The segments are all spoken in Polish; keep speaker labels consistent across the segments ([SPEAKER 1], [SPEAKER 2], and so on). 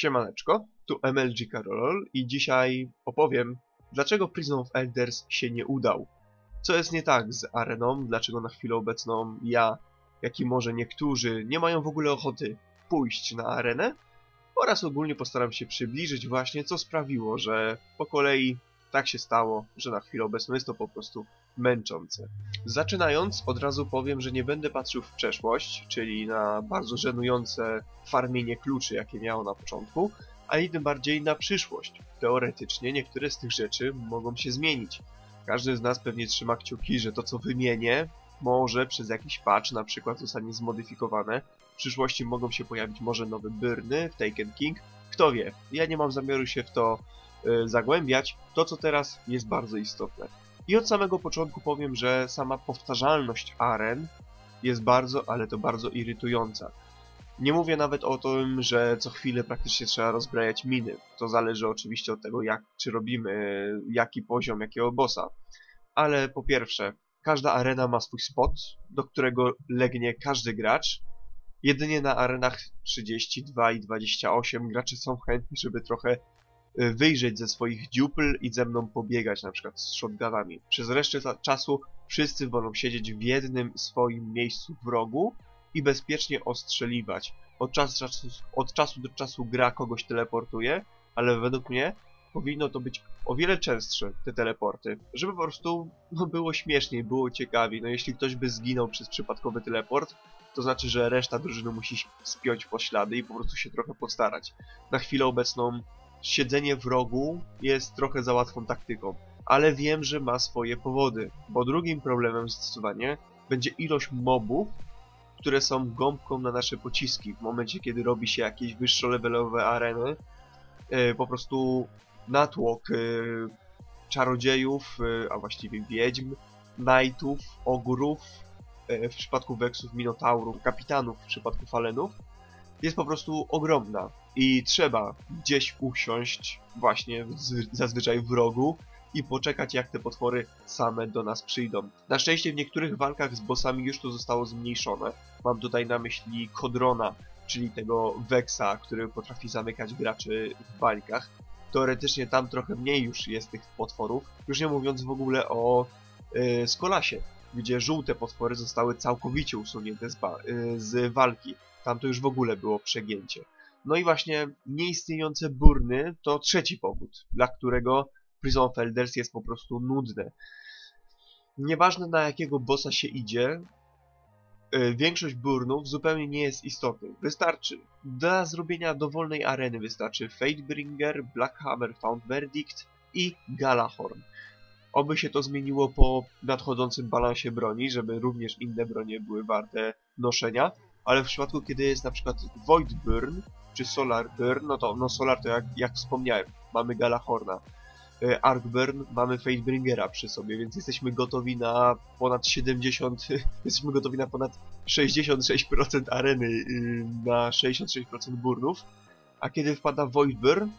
[SPEAKER 1] Siemaneczko, tu MLG Karolol i dzisiaj opowiem, dlaczego Prison of Elders się nie udał. Co jest nie tak z areną, dlaczego na chwilę obecną ja, jak i może niektórzy, nie mają w ogóle ochoty pójść na arenę oraz ogólnie postaram się przybliżyć właśnie, co sprawiło, że po kolei tak się stało, że na chwilę obecną jest to po prostu męczące. Zaczynając, od razu powiem, że nie będę patrzył w przeszłość, czyli na bardzo żenujące farmienie kluczy, jakie miało na początku, ani tym bardziej na przyszłość. Teoretycznie niektóre z tych rzeczy mogą się zmienić. Każdy z nas pewnie trzyma kciuki, że to co wymienię, może przez jakiś patch na przykład zostanie zmodyfikowane. W przyszłości mogą się pojawić może nowe Byrny w Taken King. Kto wie, ja nie mam zamiaru się w to y, zagłębiać. To co teraz jest bardzo istotne. I od samego początku powiem, że sama powtarzalność aren jest bardzo, ale to bardzo irytująca. Nie mówię nawet o tym, że co chwilę praktycznie trzeba rozbrajać miny. To zależy oczywiście od tego, jak, czy robimy, jaki poziom, jakiego bossa. Ale po pierwsze, każda arena ma swój spot, do którego legnie każdy gracz. Jedynie na arenach 32 i 28 gracze są chętni, żeby trochę wyjrzeć ze swoich dziupl i ze mną pobiegać na przykład z shotgunami. Przez resztę czasu wszyscy wolą siedzieć w jednym swoim miejscu w rogu i bezpiecznie ostrzeliwać. Od czasu, czasu, od czasu do czasu gra kogoś teleportuje, ale według mnie powinno to być o wiele częstsze, te teleporty, żeby po prostu no, było śmieszniej, było ciekawiej. No jeśli ktoś by zginął przez przypadkowy teleport, to znaczy, że reszta drużyny musi spiąć po ślady i po prostu się trochę postarać. Na chwilę obecną siedzenie w rogu jest trochę za łatwą taktyką, ale wiem, że ma swoje powody, bo drugim problemem zdecydowanie będzie ilość mobów, które są gąbką na nasze pociski. W momencie, kiedy robi się jakieś wyższolevelowe areny, yy, po prostu natłok yy, czarodziejów, yy, a właściwie wiedźm, knightów, ogórów, w przypadku weksów, minotaurów, kapitanów w przypadku falenów, jest po prostu ogromna i trzeba gdzieś usiąść właśnie zazwyczaj w rogu i poczekać jak te potwory same do nas przyjdą. Na szczęście w niektórych walkach z bossami już to zostało zmniejszone. Mam tutaj na myśli Kodrona, czyli tego Vexa, który potrafi zamykać graczy w bańkach. Teoretycznie tam trochę mniej już jest tych potworów, już nie mówiąc w ogóle o yy, Skolasie, gdzie żółte potwory zostały całkowicie usunięte z, yy, z walki. Tam to już w ogóle było przegięcie. No i właśnie nieistniejące burny to trzeci powód, dla którego Prison Felders jest po prostu nudne. Nieważne na jakiego bossa się idzie, y, większość burnów zupełnie nie jest istotna. Wystarczy, dla zrobienia dowolnej areny wystarczy Fatebringer, Blackhammer Found Verdict i Galahorn. Oby się to zmieniło po nadchodzącym balansie broni, żeby również inne bronie były warte noszenia, ale w przypadku, kiedy jest na przykład Void Burn czy Solar Burn, no to no Solar to jak, jak wspomniałem, mamy Galahorna. E, Arc Burn mamy Fatebringera przy sobie, więc jesteśmy gotowi na ponad 70, jesteśmy gotowi na ponad 66% areny, y, na 66% burnów. A kiedy wpada Void Burn,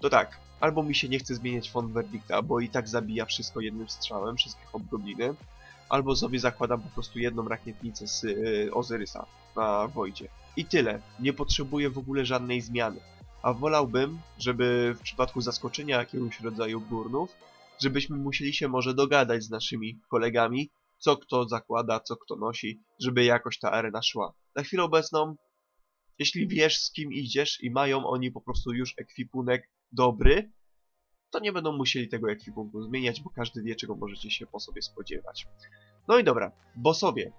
[SPEAKER 1] to tak, albo mi się nie chce zmieniać font verdicta, bo i tak zabija wszystko jednym strzałem, wszystkie hobgobliny, albo sobie zakładam po prostu jedną rakietnicę z y, Ozyrysa na Wojdzie. I tyle. Nie potrzebuję w ogóle żadnej zmiany. A wolałbym, żeby w przypadku zaskoczenia jakiegoś rodzaju burnów, żebyśmy musieli się może dogadać z naszymi kolegami, co kto zakłada, co kto nosi, żeby jakoś ta arena szła. Na chwilę obecną, jeśli wiesz z kim idziesz i mają oni po prostu już ekwipunek dobry, to nie będą musieli tego ekwipunku zmieniać, bo każdy wie, czego możecie się po sobie spodziewać. No i dobra, bossowie.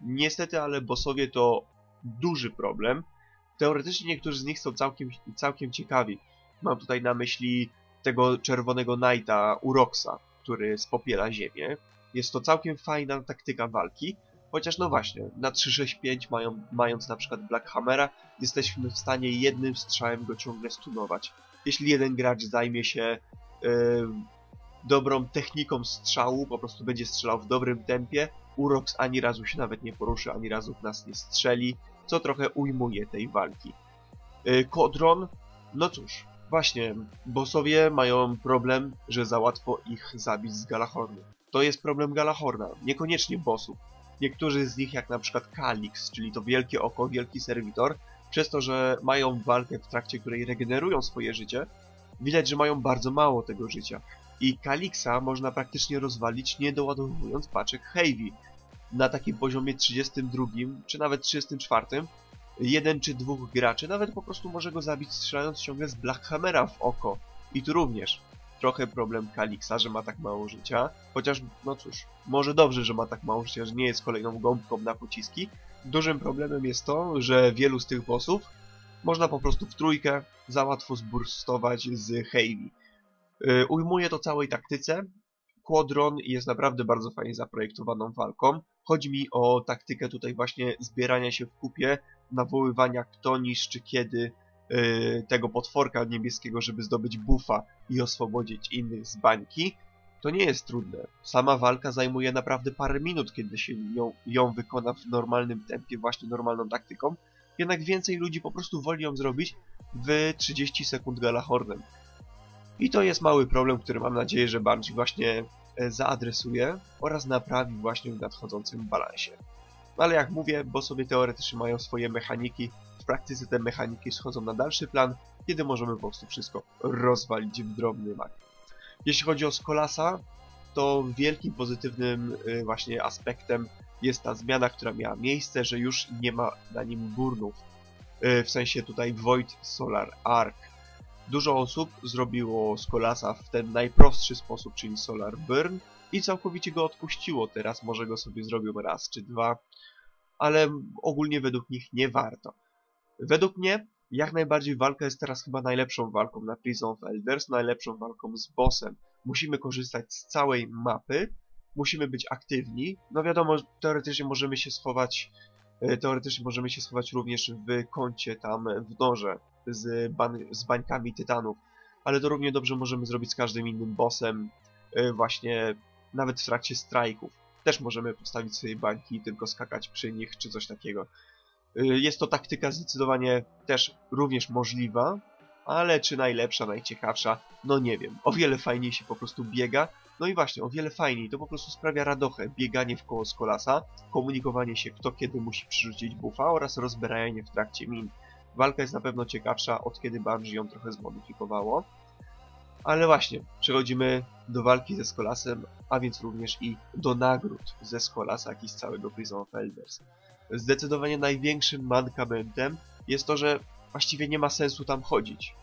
[SPEAKER 1] Niestety, ale bossowie to duży problem. Teoretycznie niektórzy z nich są całkiem, całkiem ciekawi. Mam tutaj na myśli tego czerwonego Knighta Uroxa, który spopiela ziemię. Jest to całkiem fajna taktyka walki, chociaż no właśnie, na 365 mają, mając na przykład Black Hammera, jesteśmy w stanie jednym strzałem go ciągle stunować. Jeśli jeden gracz zajmie się yy, dobrą techniką strzału, po prostu będzie strzelał w dobrym tempie, Urox ani razu się nawet nie poruszy, ani razu w nas nie strzeli, co trochę ujmuje tej walki. Yy, Kodron, no cóż, właśnie, bossowie mają problem, że za łatwo ich zabić z Galahornu. To jest problem Galahorna, niekoniecznie bossów. Niektórzy z nich, jak na przykład Kalix, czyli to wielkie oko, wielki serwitor, Przez to, że mają walkę w trakcie której regenerują swoje życie, widać, że mają bardzo mało tego życia. I Kalixa można praktycznie rozwalić nie doładowując paczek Heavy. Na takim poziomie 32 czy nawet 34 jeden czy dwóch graczy nawet po prostu może go zabić strzelając ciągle z Blackhammera w oko. I tu również trochę problem Kalixa, że ma tak mało życia. Chociaż, no cóż, może dobrze, że ma tak mało życia, że nie jest kolejną gąbką na pociski. Dużym problemem jest to, że wielu z tych bossów można po prostu w trójkę za łatwo zburstować z Heavy. Yy, ujmuje to całej taktyce. Quadron jest naprawdę bardzo fajnie zaprojektowaną walką. Chodzi mi o taktykę tutaj właśnie zbierania się w kupie, nawoływania kto niszczy kiedy yy, tego potworka niebieskiego, żeby zdobyć buffa i oswobodzić innych z bańki. To nie jest trudne. Sama walka zajmuje naprawdę parę minut, kiedy się ją, ją wykona w normalnym tempie, właśnie normalną taktyką. Jednak więcej ludzi po prostu woli ją zrobić w 30 sekund Galahornem. I to jest mały problem, który mam nadzieję, że Bungie właśnie e, zaadresuje oraz naprawi właśnie w nadchodzącym balansie. No ale jak mówię, bo sobie teoretycznie mają swoje mechaniki, w praktyce te mechaniki schodzą na dalszy plan, kiedy możemy po prostu wszystko rozwalić w drobny mak. Jeśli chodzi o Skolasa, to wielkim pozytywnym y, właśnie aspektem jest ta zmiana, która miała miejsce, że już nie ma na nim burnów. Y, w sensie tutaj Void Solar Arc. Dużo osób zrobiło Skolasa w ten najprostszy sposób, czyli Solar Burn i całkowicie go odpuściło. Teraz może go sobie zrobią raz czy dwa, ale ogólnie według nich nie warto. Według mnie jak najbardziej walka jest teraz chyba najlepszą walką na Prison of Elders, najlepszą walką z bossem. Musimy korzystać z całej mapy, musimy być aktywni. No wiadomo, teoretycznie możemy się schować, e, teoretycznie możemy się schować również w kącie tam w norze z, ban z bańkami tytanów, ale to równie dobrze możemy zrobić z każdym innym bossem, e, właśnie nawet w trakcie strajków. Też możemy postawić sobie bańki i tylko skakać przy nich, czy coś takiego. Y, jest to taktyka zdecydowanie też również możliwa, ale czy najlepsza, najciekawsza? No nie wiem. O wiele fajniej się po prostu biega. No i właśnie, o wiele fajniej. To po prostu sprawia radochę. Bieganie w koło komunikowanie się kto kiedy musi przyrzucić buffa oraz rozbrajanie w trakcie min. Walka jest na pewno ciekawsza od kiedy Bungie ją trochę zmodyfikowało. Ale właśnie, przechodzimy do walki ze Skolasem, a więc również i do nagród ze Skolasa, jak i z całego Prison of Elders zdecydowanie największym mankamentem jest to, że właściwie nie ma sensu tam chodzić.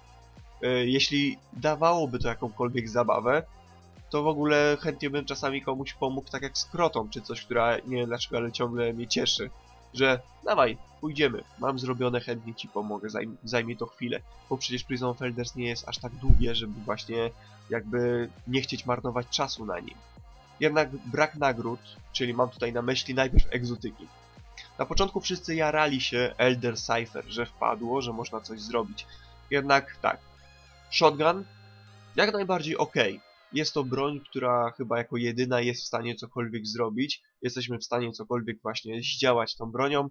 [SPEAKER 1] E, jeśli dawałoby to jakąkolwiek zabawę, to w ogóle chętnie bym czasami komuś pomógł, tak jak z krotą, czy coś, która nie wiem dlaczego, ale ciągle mnie cieszy. Że dawaj, pójdziemy, mam zrobione, chętnie ci pomogę, zajmie, zajmie to chwilę. Bo przecież Prison of Elders nie jest aż tak długie, żeby właśnie jakby nie chcieć marnować czasu na nim. Jednak brak nagród, czyli mam tutaj na myśli najpierw egzotyki. Na początku wszyscy jarali się Elder Cypher, że wpadło, że można coś zrobić. Jednak tak, shotgun jak najbardziej ok. Jest to broń, która chyba jako jedyna jest w stanie cokolwiek zrobić. Jesteśmy w stanie cokolwiek właśnie zdziałać tą bronią,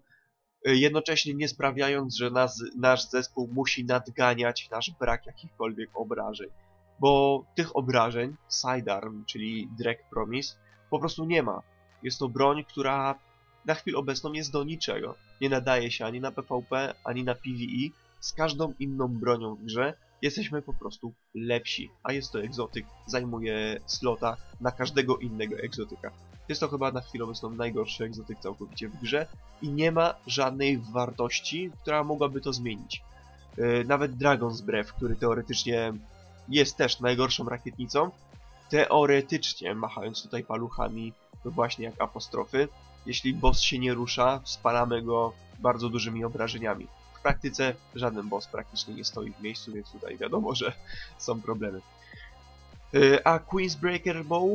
[SPEAKER 1] y, jednocześnie nie sprawiając, że nas, nasz zespół musi nadganiać nasz brak jakichkolwiek obrażeń. Bo tych obrażeń, sidearm, czyli Drake Promise, po prostu nie ma. Jest to broń, która na chwilę obecną jest do niczego. Nie nadaje się ani na PvP, ani na PvE. Z każdą inną bronią w grze jesteśmy po prostu lepsi, a jest to egzotyk, zajmuje slota na każdego innego egzotyka. Jest to chyba na chwilę obecną najgorszy egzotyk całkowicie w grze i nie ma żadnej wartości, która mogłaby to zmienić. Yy, nawet Dragon's Breath, który teoretycznie jest też najgorszą rakietnicą, teoretycznie, machając tutaj paluchami, to właśnie jak apostrofy, jeśli boss się nie rusza, spalamy go bardzo dużymi obrażeniami. W praktyce żaden boss praktycznie nie stoi w miejscu, więc tutaj wiadomo, że są problemy. Y, a Queensbreaker Bow,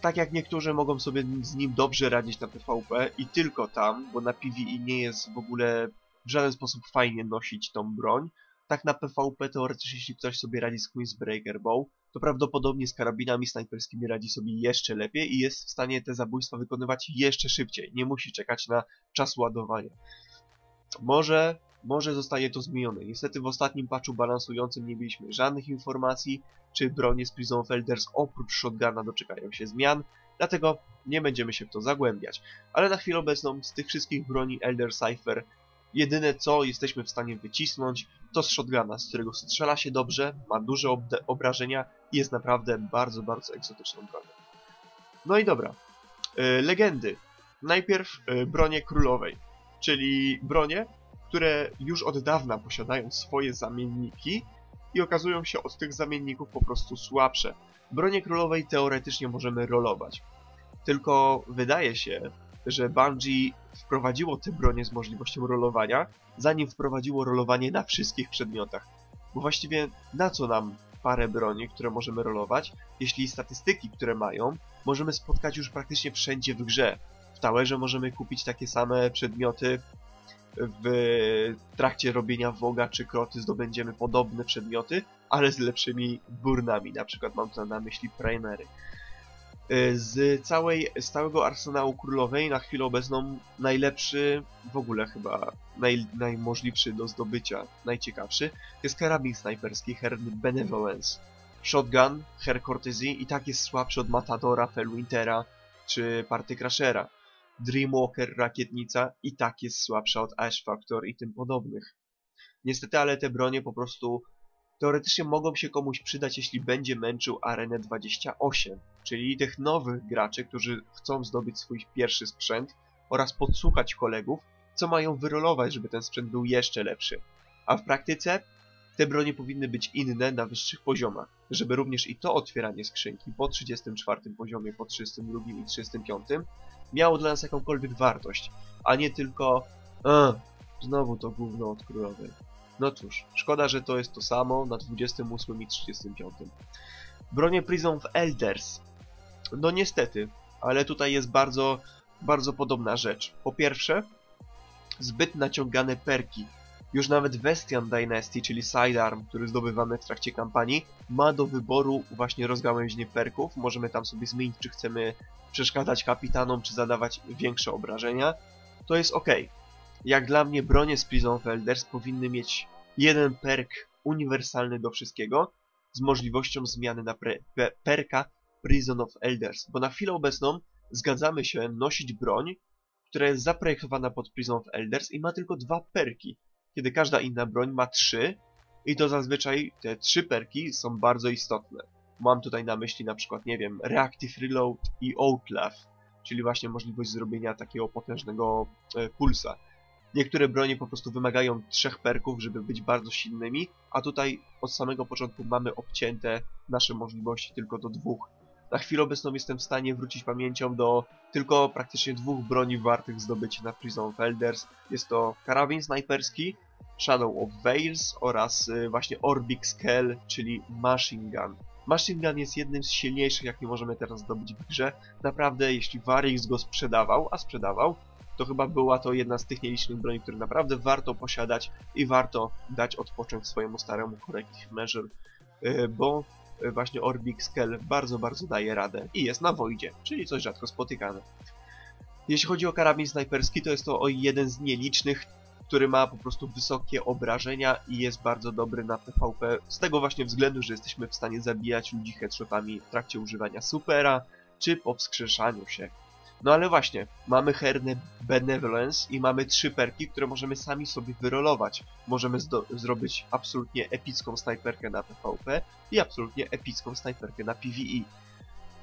[SPEAKER 1] tak jak niektórzy mogą sobie z nim dobrze radzić na PvP i tylko tam, bo na PvE nie jest w ogóle w żaden sposób fajnie nosić tą broń, tak na PvP teoretycznie jeśli ktoś sobie radzi z Queensbreaker Bow, to prawdopodobnie z karabinami snajperskimi radzi sobie jeszcze lepiej i jest w stanie te zabójstwa wykonywać jeszcze szybciej. Nie musi czekać na czas ładowania. Może, może zostanie to zmienione. Niestety w ostatnim patchu balansującym nie mieliśmy żadnych informacji, czy bronie z Prison Elders oprócz shotguna doczekają się zmian, dlatego nie będziemy się w to zagłębiać. Ale na chwilę obecną z tych wszystkich broni Elder Cypher Jedyne co jesteśmy w stanie wycisnąć to z shotguna, z którego strzela się dobrze, ma duże obrażenia i jest naprawdę bardzo, bardzo egzotyczną bronią. No i dobra. Yy, legendy. Najpierw yy, bronie królowej, czyli bronie, które już od dawna posiadają swoje zamienniki i okazują się od tych zamienników po prostu słabsze. Bronie królowej teoretycznie możemy rolować. Tylko wydaje się, że Bungie wprowadziło te bronie z możliwością rolowania, zanim wprowadziło rolowanie na wszystkich przedmiotach. Bo właściwie na co nam parę broni, które możemy rolować, jeśli statystyki, które mają, możemy spotkać już praktycznie wszędzie w grze. W Towerze możemy kupić takie same przedmioty, w trakcie robienia woga czy kroty zdobędziemy podobne przedmioty, ale z lepszymi burnami, na przykład mam tu na myśli primery. Z, całej, z całego arsenału królowej na chwilę obecną najlepszy, w ogóle chyba naj, najmożliwszy do zdobycia, najciekawszy, jest karabin snajperski Her Benevolence. Shotgun, Her Cortesy i tak jest słabszy od Matadora, Felwintera czy Party Crashera. Dreamwalker, Rakietnica i tak jest słabsza od Ash Factor i tym podobnych. Niestety, ale te bronie po prostu teoretycznie mogą się komuś przydać, jeśli będzie męczył Arenę 28, czyli tych nowych graczy, którzy chcą zdobyć swój pierwszy sprzęt oraz podsłuchać kolegów, co mają wyrolować, żeby ten sprzęt był jeszcze lepszy. A w praktyce te bronie powinny być inne na wyższych poziomach, żeby również i to otwieranie skrzynki po 34 poziomie, po 32 i 35 miało dla nas jakąkolwiek wartość, a nie tylko znowu to gówno od królowej. No cóż, szkoda, że to jest to samo na 28 i 35. Bronie Prison of Elders. No niestety, ale tutaj jest bardzo, bardzo podobna rzecz. Po pierwsze, zbyt naciągane perki. Już nawet Vestian Dynasty, czyli Sidearm, który zdobywamy w trakcie kampanii, ma do wyboru właśnie rozgałęźnie perków. Możemy tam sobie zmienić, czy chcemy przeszkadzać kapitanom, czy zadawać większe obrażenia. To jest ok. Jak dla mnie bronie z Prison of Elders powinny mieć jeden perk uniwersalny do wszystkiego, z możliwością zmiany na perka Prison of Elders, bo na chwilę obecną zgadzamy się nosić broń, która jest zaprojektowana pod Prison of Elders i ma tylko dwa perki, kiedy każda inna broń ma trzy i to zazwyczaj te trzy perki są bardzo istotne. Mam tutaj na myśli na przykład, nie wiem, Reactive Reload i Outlast, czyli właśnie możliwość zrobienia takiego potężnego e, pulsa. Niektóre bronie po prostu wymagają trzech perków, żeby być bardzo silnymi, a tutaj od samego początku mamy obcięte nasze możliwości tylko do dwóch. Na chwilę obecną jestem w stanie wrócić pamięcią do tylko praktycznie dwóch broni wartych zdobycia na Prison of Elders. Jest to karabin snajperski, Shadow of Veils oraz y, właśnie Orbic Scale, czyli Machine Gun. Machine Gun jest jednym z silniejszych, jakie możemy teraz zdobyć w grze. Naprawdę, jeśli Varix go sprzedawał, a sprzedawał, to chyba była to jedna z tych nielicznych broni, które naprawdę warto posiadać i warto dać odpocząć swojemu staremu Corrective Measure, y, bo y, właśnie Orbic Scale bardzo, bardzo daje radę i jest na Voidzie, czyli coś rzadko spotykane. Jeśli chodzi o karabin snajperski, to jest to jeden z nielicznych, który ma po prostu wysokie obrażenia i jest bardzo dobry na PvP z tego właśnie względu, że jesteśmy w stanie zabijać ludzi headshotami w trakcie używania supera czy po wskrzeszaniu się. No ale właśnie, mamy herne Benevolence i mamy trzy perki, które możemy sami sobie wyrolować. Możemy zrobić absolutnie epicką snajperkę na PvP i absolutnie epicką snajperkę na PvE.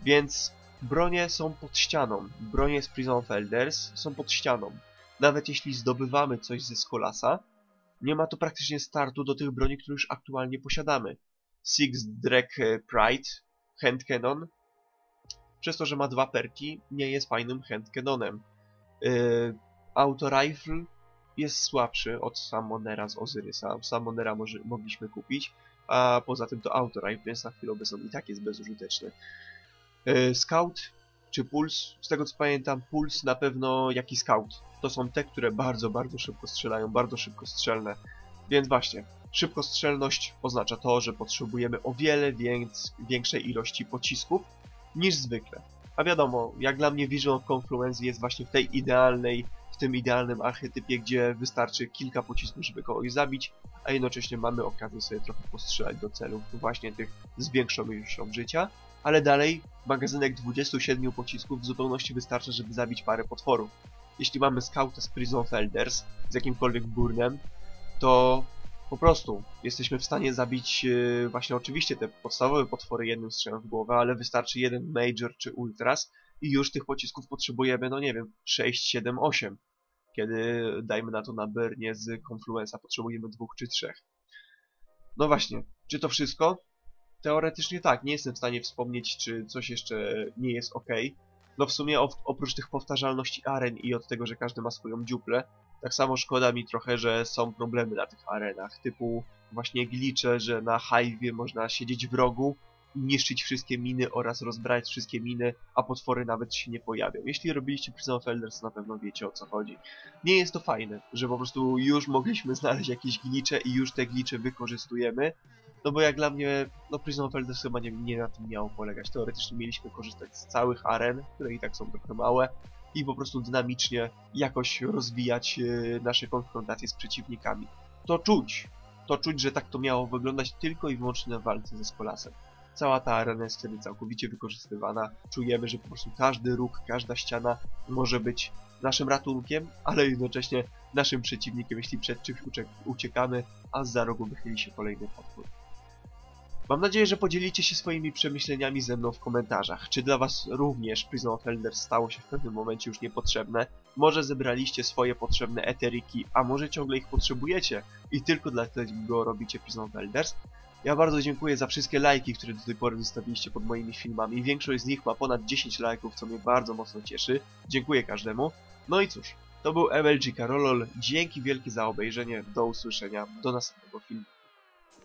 [SPEAKER 1] Więc bronie są pod ścianą. Bronie z Prison of Elders są pod ścianą. Nawet jeśli zdobywamy coś ze Skolasa, nie ma to praktycznie startu do tych broni, które już aktualnie posiadamy. Six Drake Pride, Hand Cannon, przez to, że ma dwa perki, nie jest fajnym handcanonem. Yy, Auto Rifle jest słabszy od Summonera z Ozyrysa. Summonera może, mogliśmy kupić, a poza tym to Auto Rifle, więc na chwilę obecną i tak jest bezużyteczny. Yy, Scout czy Puls, z tego co pamiętam, Puls na pewno jak i Scout. To są te, które bardzo, bardzo szybko strzelają, bardzo szybko strzelne. Więc właśnie, szybkostrzelność oznacza to, że potrzebujemy o wiele więc, większej ilości pocisków, niż zwykle. A wiadomo, jak dla mnie Vision of Confluence jest właśnie w tej idealnej, w tym idealnym archetypie, gdzie wystarczy kilka pocisków, żeby kogoś zabić, a jednocześnie mamy okazję sobie trochę postrzelać do celów właśnie tych z większą ilością życia, ale dalej magazynek 27 pocisków w zupełności wystarcza, żeby zabić parę potworów. jeśli mamy skauta z Prison of Elders, z jakimkolwiek burnem, to po prostu jesteśmy w stanie zabić yy, właśnie oczywiście te podstawowe potwory jednym strzałem w głowę, ale wystarczy jeden Major czy Ultras i już tych pocisków potrzebujemy, no nie wiem, 6, 7, 8. Kiedy, dajmy na to na Bernie z Confluenza, potrzebujemy dwóch czy trzech. No właśnie, czy to wszystko? Teoretycznie tak, nie jestem w stanie wspomnieć, czy coś jeszcze nie jest ok. No w sumie oprócz tych powtarzalności aren i od tego, że każdy ma swoją dziuplę, tak samo szkoda mi trochę, że są problemy na tych arenach, typu właśnie glicze, że na Hive można siedzieć w rogu, niszczyć wszystkie miny oraz rozbrać wszystkie miny, a potwory nawet się nie pojawią. Jeśli robiliście Prison of Elders, na pewno wiecie o co chodzi. Nie jest to fajne, że po prostu już mogliśmy znaleźć jakieś glicze i już te glicze wykorzystujemy, no bo jak dla mnie, no Prison of Elders chyba nie, nie na tym miało polegać. Teoretycznie mieliśmy korzystać z całych aren, które i tak są trochę małe, i po prostu dynamicznie jakoś rozwijać e, nasze konfrontacje z przeciwnikami. To czuć, to czuć, że tak to miało wyglądać tylko i wyłącznie na walce ze Skolasem. Cała ta arena jest wtedy całkowicie wykorzystywana. Czujemy, że po prostu każdy róg, każda ściana może być naszym ratunkiem, ale jednocześnie naszym przeciwnikiem, jeśli przed czymś uciekamy, a za rogu wychyli się kolejny potwór. Mam nadzieję, że podzielicie się swoimi przemyśleniami ze mną w komentarzach. Czy dla was również Prison of Elders stało się w pewnym momencie już niepotrzebne? Może zebraliście swoje potrzebne eteryki, a może ciągle ich potrzebujecie i tylko dlatego robicie Prison of Elders? Ja bardzo dziękuję za wszystkie lajki, które do tej pory zostawiliście pod moimi filmami. Większość z nich ma ponad 10 lajków, co mnie bardzo mocno cieszy. Dziękuję każdemu. No i cóż, to był MLG Karolol. Dzięki wielkie za obejrzenie. Do usłyszenia. Do następnego filmu.